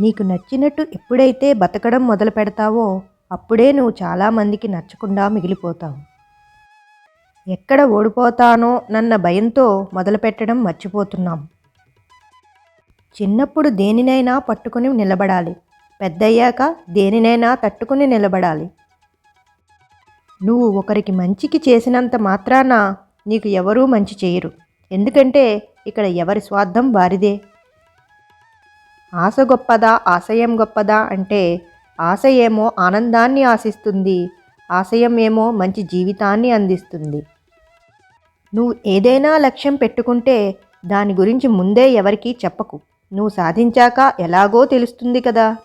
నీకు నచ్చినట్టు ఎప్పుడైతే బతకడం మొదలు పెడతావో అప్పుడే నువ్వు చాలామందికి నచ్చకుండా మిగిలిపోతావు. ఎక్కడ ఓడిపోతానో నన్న భయంతో మొదలుపెట్టడం మర్చిపోతున్నాం. చిన్నప్పుడు దేనినైనా పట్టుకుని నిలబడాలి. పెద్దయ్యాక దేనినైనా తట్టుకుని నిలబడాలి. నువ్వు ఒకరికి మంచికి చేసినంత మాత్రాన నీకు ఎవరూ మంచి చేయరు. ఎందుకంటే ఇక్కడ ఎవరి స్వార్థం వారిదే. ఆశ గొప్పదా ఆశయం గొప్పదా అంటే ఆశ ఏమో ఆనందాన్ని ఆశిస్తుంది ఆశయం ఏమో మంచి జీవితాన్ని అందిస్తుంది. నువ్వు ఏదైనా లక్ష్యం పెట్టుకుంటే దాని గురించి ముందే ఎవరికీ చెప్పకు. నువ్వు సాధించాక ఎలాగో తెలుస్తుంది కదా.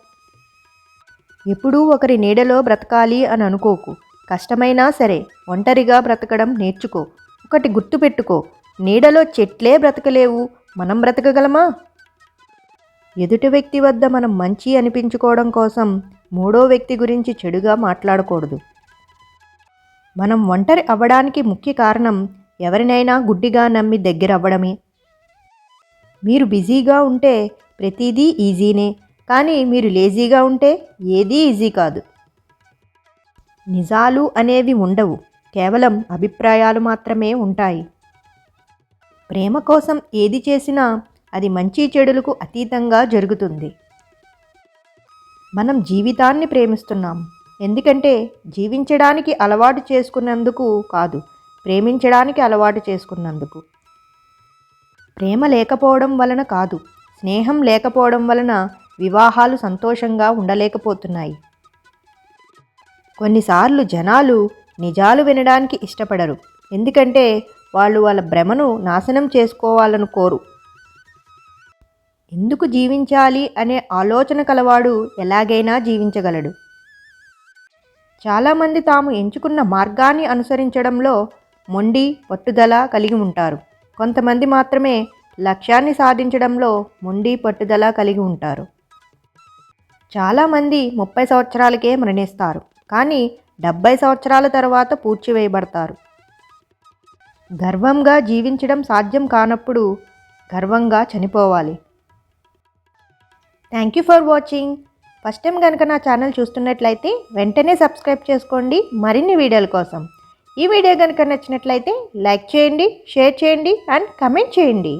ఎప్పుడూ ఒకరి నీడలో బ్రతకాలి అని అనుకోకు. కష్టమైనా సరే ఒంటరిగా బ్రతకడం నేర్చుకో. ఒకటి గుర్తుపెట్టుకో. నీడలో చెట్లే బ్రతకలేవు. మనం బ్రతకగలమా? ఎదుటి వ్యక్తి వద్ద మనం మంచి అనిపించుకోవడం కోసం మూడో వ్యక్తి గురించి చెడుగా మాట్లాడకూడదు. మనం ఒంటరి అవ్వడానికి ముఖ్య కారణం ఎవరినైనా గుడ్డిగా నమ్మి దగ్గర అవ్వడమే మీరు బిజీగా ఉంటే ప్రతిదీ ఈజీనే కానీ మీరు లేజీగా ఉంటే ఏదీ ఈజీ కాదు. నిజాలు అనేవి ఉండవు కేవలం అభిప్రాయాలు మాత్రమే ఉంటాయి. ప్రేమ కోసం ఏది చేసినా అది మంచి చెడులకు అతీతంగా జరుగుతుంది. మనం జీవితాన్ని ప్రేమిస్తున్నాం. ఎందుకంటే జీవించడానికి అలవాటు చేసుకున్నందుకు కాదు ప్రేమించడానికి అలవాటు చేసుకున్నందుకు. ప్రేమ లేకపోవడం వలన కాదు స్నేహం లేకపోవడం వలన వివాహాలు సంతోషంగా ఉండలేకపోతున్నాయి. కొన్నిసార్లు జనాలు నిజాలు వినడానికి ఇష్టపడరు. ఎందుకంటే వాళ్ళు వాళ్ళ భ్రమను నాశనం చేసుకోవాలను కోరు. ఎందుకు జీవించాలి అనే ఆలోచన కలవాడు ఎలాగైనా జీవించగలడు. చాలామంది తాము ఎంచుకున్న మార్గాన్ని అనుసరించడంలో మొండి పట్టుదల కలిగి ఉంటారు. కొంతమంది మాత్రమే లక్ష్యాన్ని సాధించడంలో మొండి పట్టుదల కలిగి ఉంటారు. చాలామంది ముప్పై సంవత్సరాలకే మరణిస్తారు కానీ డెబ్బై సంవత్సరాల తర్వాత పూడ్చివేయబడతారు. గర్వంగా జీవించడం సాధ్యం కానప్పుడు గర్వంగా చనిపోవాలి. Thank you for watching first time కనుక నా ఛానల్ చూస్తున్నట్లయితే వెంటనే సబ్స్క్రైబ్ చేసుకోండి మరిన్ని వీడియోల కోసం. ఈ వీడియో కనుక నచ్చినట్లయితే లైక్ చేయండి షేర్ చేయండి అండ్ కమెంట్ చేయండి.